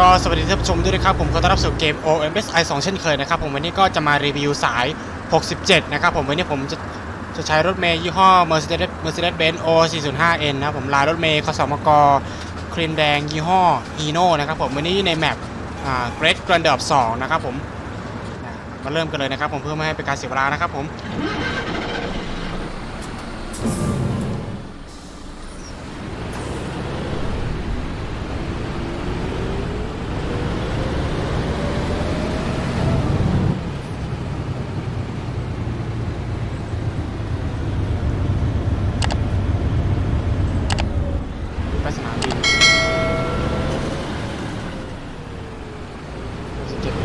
ก็สวัสดีท่านผู้ชมด้วยนะครับผมขอต้อนรับสู่เกม OMSI 2 เช่นเคยนะครับผมวันนี้ก็จะมารีวิวสาย 67 นะครับผมวันนี้ผมจะจะใช้รถเมย์ยี่ห้อ Mercedes Mercedes Benz O 405N นะผมลายรถเมย์คสมกครีมแดงยี่ห้อ Hino นะครับผมวันนี้ในแมปอ่า Great Grand ดับ2นะครับผมมาเริ่มกันเลยนะครับผมเพื่อไม่ให้เป็นการเสียเวลานะครับผม ไปสนามบินสิบเจ็ดโ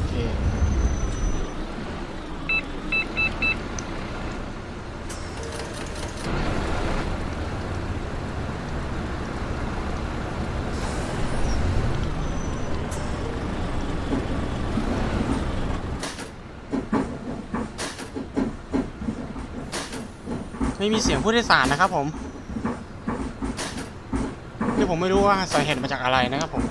อเค ไม่มีเสียงผู้โดยสารนะครับผมที่ผมไม่รู้ว่าสาเหตุมาจากอะไรนะครับผม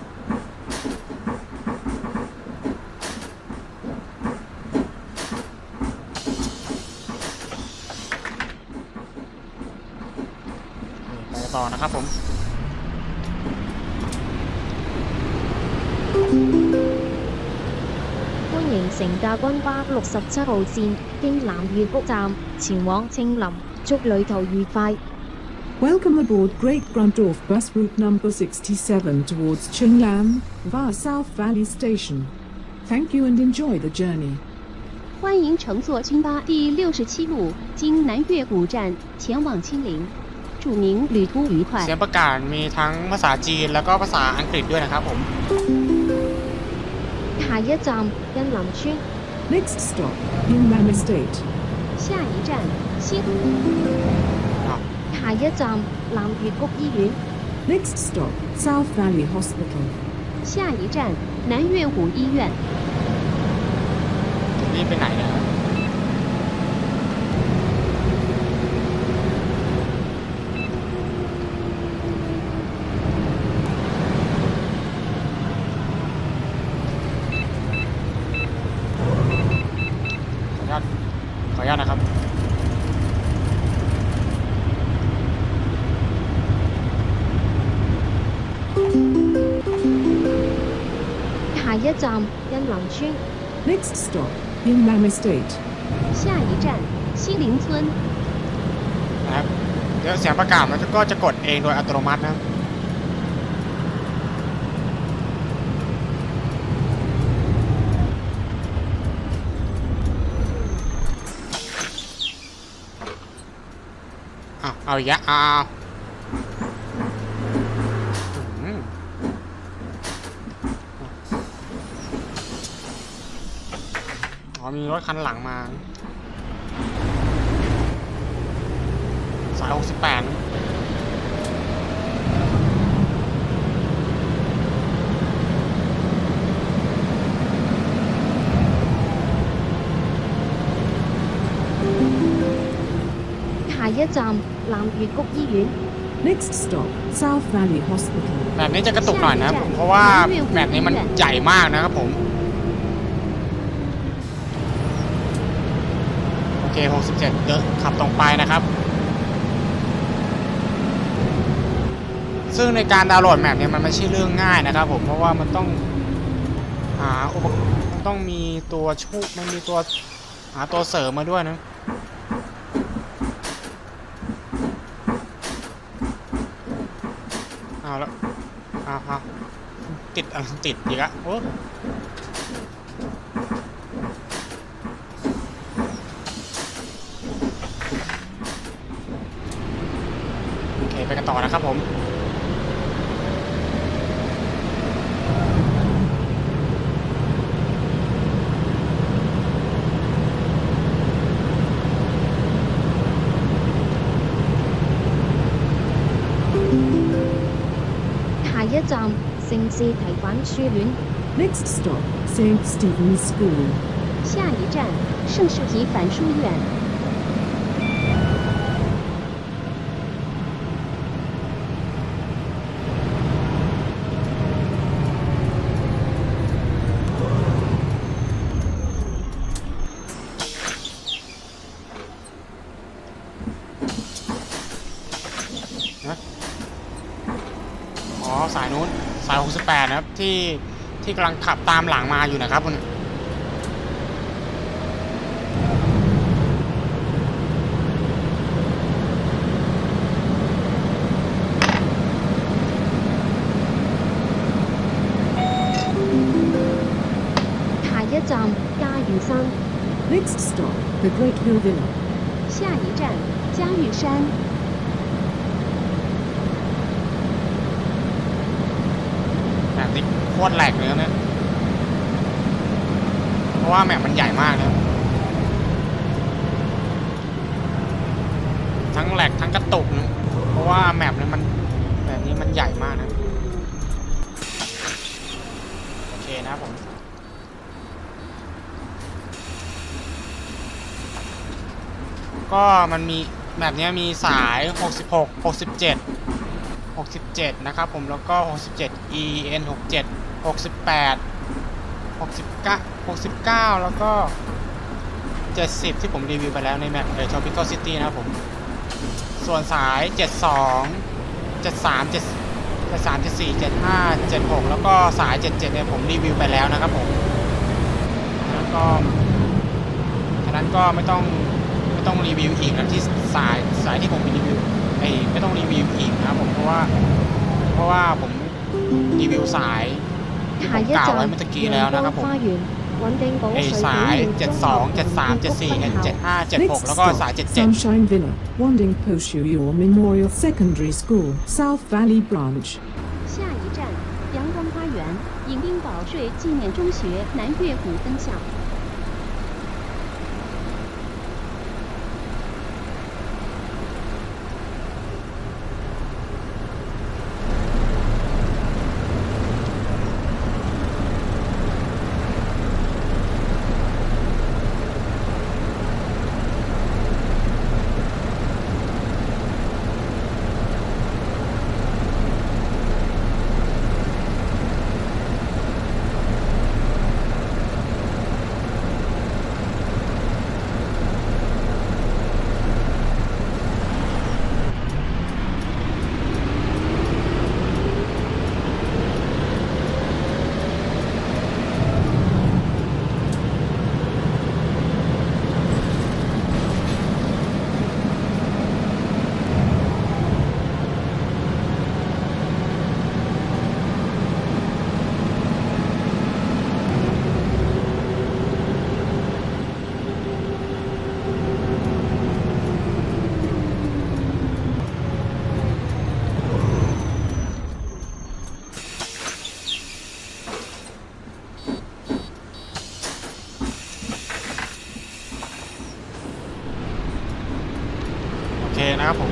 ไปต่อนะครับผม 欢迎乘搭军巴六十七号线经南粤谷站前往青林， 祝旅途愉快。 Welcome aboard Great Grundorf bus route number 67 towards Chunglam via South Valley Station. Thank you and enjoy the journey. 欢迎乘坐军巴第六十七路经南岳谷站前往青林，祝您旅途愉快 เสียง。ประกาศมีทั้งภาษาจีนแล้วก็ภาษาอังกฤษด้วยนะครับผม 下一站欣林村， Next stop, Yinglam Estate. 下一站西 อ้าว 下一站南岳谷医院。Next stop South Valley Hospital。下一站南岳谷医院。你去哪啊？下一站欣林村， Next stop, Yinglam Estate. 下一站西林村。 นะครับ เดี๋ยวเสียงประกาศมันก็จะกดเองโดยอัตโนมัตินะครับ อ้าวเอาอีกแล้วอ้าว อ๋อมีรถคันหลังมา สาย 68 下一站南粤谷医院， Next stop, South Valley Hospital. แบบนี้จะกระตุกหน่อยนะครับผมเพราะว่าแบบนี้มันใหญ่มากนะครับผม เค67เดินขับตรงไปนะครับ ซึ่งในการดาวน์โหลดแมปเนี่ยมันไม่ใช่เรื่องง่ายนะครับผมเพราะว่ามันต้องหาอุปกรณ์ต้องมีตัวชุกมันมีตัวหาตัวเสริมมาด้วยนะเอาแล้วเอาเอาติดอะไรติดอีกอะโอ้ ต่อนะครับผม 下一站盛事提反书院， Next stop, St. Stephen's School. 下一站盛世体反书院。 ที่ที่กำลังขับตามหลังมาอยู่นะครับคุณ 下一站嘉峪山， Next stop, the Great Hill Villa. 下一站嘉峪山。 โคตรแหลกเลยนะเนี่ยเพราะว่าแมปมันใหญ่มากนะ ทั้งแหลกทั้งกระตุกนะเพราะว่าแมปเนี่ยมันแบบนี้มันใหญ่มากนะ โอเคนะผมก็มันมีแบบเนี้ยมีสาย 66 67 67 นะครับผมแล้วก็ 67 EN 67 68 69 69 แล้วก็ 70 ที่ผมรีวิวไปแล้วในแมปเออ Tropical City นะครับผม ส่วนสาย 72 73 73 74 75 76 แล้วก็สาย 77 เนี่ยผมรีวิวไปแล้วนะครับผม แล้วก็ฉะนั้นก็ไม่ต้องไม่ต้องรีวิวอีกนะที่สายสายที่ผมรีวิว ไอ้ไม่ต้องรีวิวอีกนะครับผมเพราะว่า เพราะว่าผมรีวิวสายที่ผ 下 ม 一 กล่าวไว้ 站 เมื่อตะกี้ 阳 แล้วนะค 光 รับผม 花园，稳定保 ไอ้ 水 สาย 管园 72 73 74 75 76 แล้วก็สาย 77 Sunshine Villa, Wanding Poshu Your Memorial Secondary School, South Valley Branch. 下一站阳光花园迎宾保税纪念中学南岳谷分校。 นะครับผม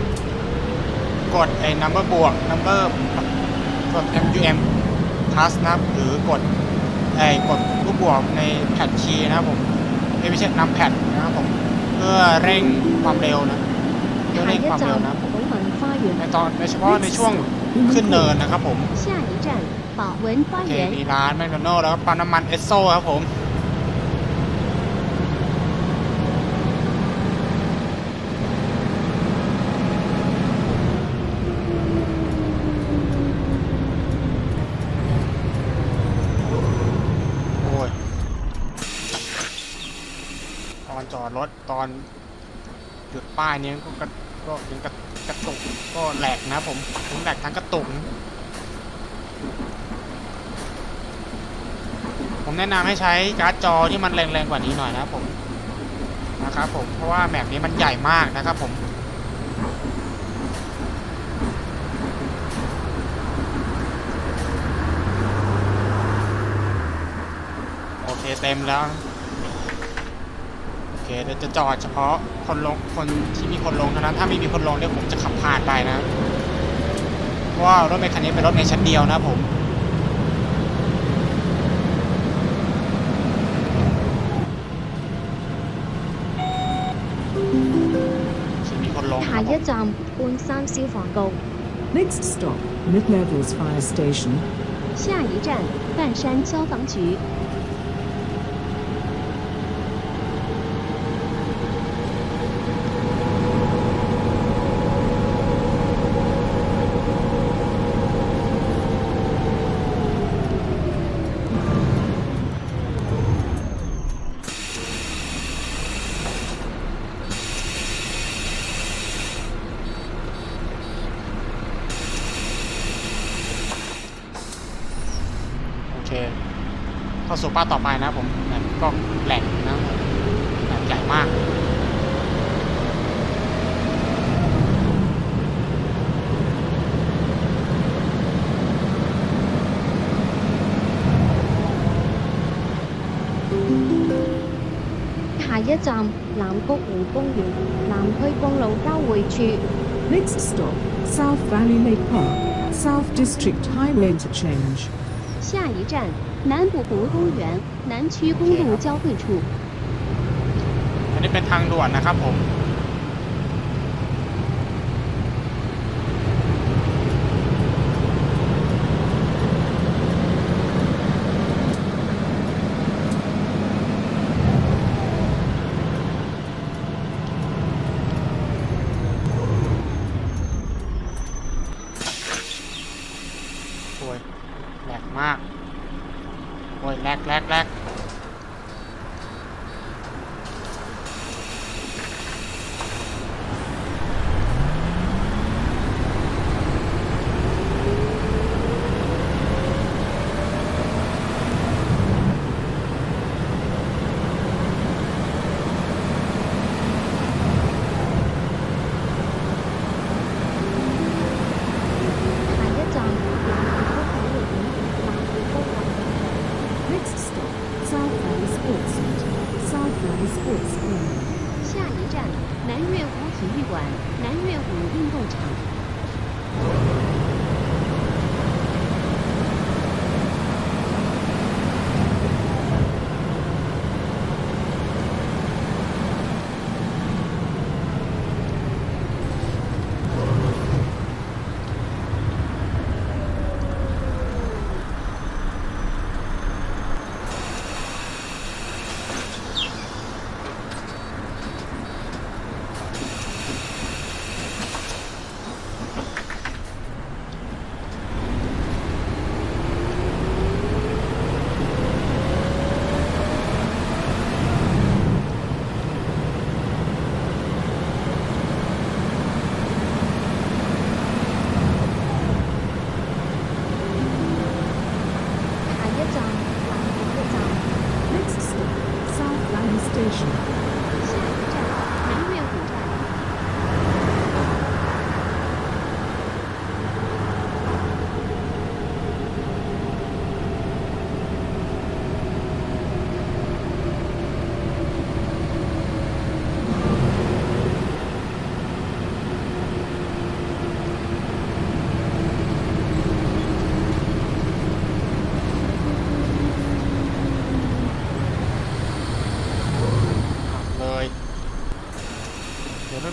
กดไอ้ number บวก number กด mum plus นะครับหรือกดไอ้กดลูกบวกในแพดชีนะครับผมไม่ใช่นำแพดนะครับผมเพื่อเร่งความเร็วนะเพื่อเร่งความเร็วนะครับในตอนโดยเฉพาะในช่วงขึ้นเนินนะครับผมโอเคมีร้านแมคโดนัลล์แล้วก็ปั๊มน้ำมันเอสโซครับผม รถตอนหยุดป้ายนี้ก็กระก็ยังกระกระตุกก็แหลกนะครับผมทั้งแหลกทั้งกระตุก ผมแนะนำให้ใช้การ์ดจอที่มันแรงๆกว่านี้หน่อยนะครับผมนะครับผมเพราะว่าแมปนี้มันใหญ่มากนะครับผมโอเคเต็มแล้ว เคเดี๋ยวจะจอดเฉพาะคนลงคนที่มีคนลงเท่านั้นถ้าไม่มีคนลงเดี๋ยวผมจะขับผ่านไปนะเพราะว่ารถเมล์คันนี้เป็นรถเมล์ชั้นเดียวนะครับผม มีคนลงนะค 下 รับผม 一站半山消防局， Next stop, Mid Levels Fire Station. 下一站半山消防局。 เข้าสู่ป้าต่อไปนะผมแบบก็แหลกนะแบบใหญ่มาก 下一站南谷湖公园南区公路交汇处。 Next stop, South Valley Lake Park, South District Highway Interchange. 下一站南浦湖公园南区公路交汇处。 อันนี้เป็นทางด่วนนะครับผม โอ้ย แหลกมาก โอ้ยแหลกแหลกแหลก 馆南岳武运动场。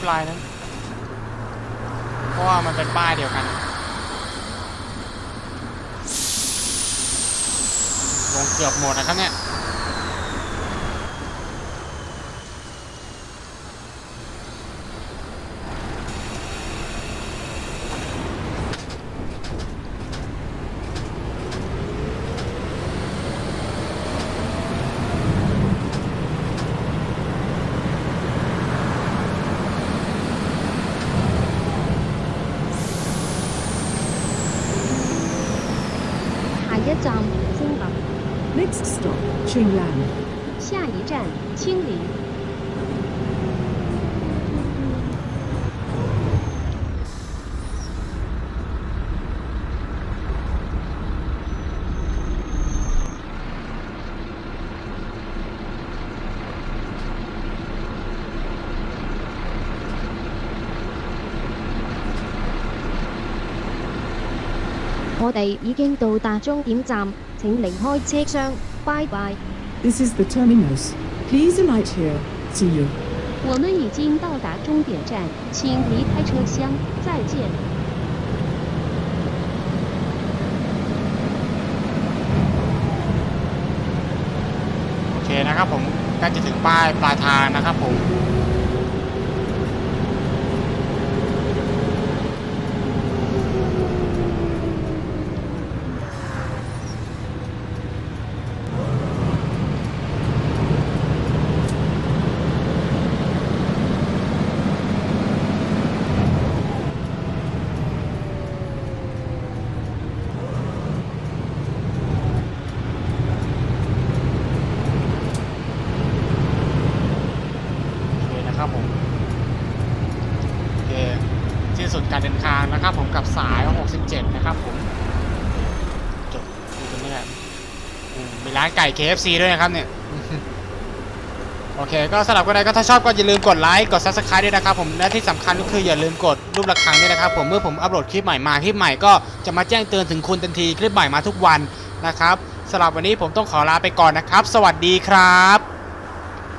เดี๋ยนั้นเพราะว่ามันเป็นป้ายเดียวกัน ลงเกือบหมดนะครับเนี่ย 下一站青林。我哋已經到達終點站，請離開車廂。拜拜。This is the terminus. Please alight here. See you. 我们已经到达终点站，请离开车厢，再见。 โอเคนะครับผมใกล้จะถึงป้ายปลายทางนะครับผม นะครับผมโอเคที่สุดการเดินทางนะครับ ผมกับสาย 67 นะครับผมจบอยู่ตรงนี้แหละมีร้านไก่ KFC ด้วยนะครับเนี่ยโอเค ก็สำหรับคนใดก็ถ้าชอบก็อย่าลืมกดไลค์กด subscribe ด้วยนะครับผมและที่สำคัญก็คืออย่าลืมกดรูประฆังด้วยนะครับผมเมื่อผมอัปโหลดคลิปใหม่มาคลิปใหม่ก็จะมาแจ้งเตือนถึงคุณทันทีคลิปใหม่มาทุกวันนะครับสำหรับวันนี้ผมต้องขอลาไปก่อนนะครับ สวัสดีครับ